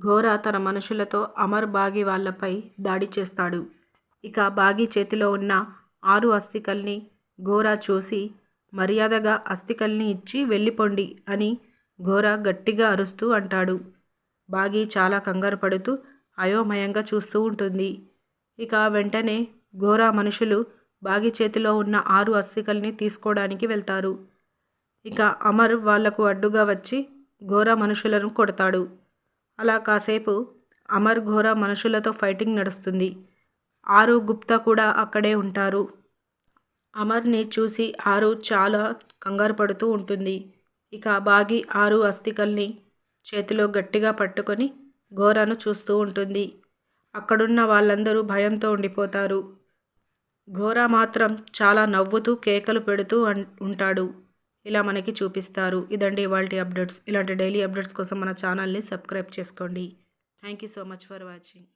ఘోర తన మనుషులతో అమర్ బాగి వాళ్ళపై దాడి చేస్తాడు. ఇక బాగి చేతిలో ఉన్న ఆరు అస్థికల్ని ఘోర చూసి మర్యాదగా అస్థికల్ని ఇచ్చి వెళ్ళిపోండి అని ఘోర గట్టిగా అరుస్తూ అంటాడు. బాగి చాలా కంగారు పడుతూ అయోమయంగా చూస్తూ ఉంటుంది. ఇక వెంటనే ఘోర మనుషులు బాగి చేతిలో ఉన్న ఆరు అస్థికల్ని తీసుకోవడానికి వెళ్తారు. ఇక అమర్ వాళ్ళకు అడ్డుగా వచ్చి ఘోర మనుషులను కొడతాడు. అలా కాసేపు అమర్ ఘోర మనుషులతో ఫైటింగ్ నడుస్తుంది. ఆరు గుప్తా కూడా అక్కడే ఉంటారు. అమర్ని చూసి ఆరు చాలా కంగారు పడుతూ ఉంటుంది. ఇక బాగి ఆరు అస్థికల్ని చేతిలో గట్టిగా పట్టుకొని ఘోరను చూస్తూ ఉంటుంది. అక్కడున్న వాళ్ళందరూ భయంతో ఉండిపోతారు. ఘోర మాత్రం చాలా నవ్వుతూ కేకలు పెడుతూ ఉంటాడు. ఇలా మనకి చూపిస్తారు. ఇదండి ఇవాళ అప్డేట్స్. ఇలాంటి డైలీ అప్డేట్స్ కోసం మన ఛానల్ని సబ్స్క్రైబ్ చేసుకోండి. Thank you so much for watching.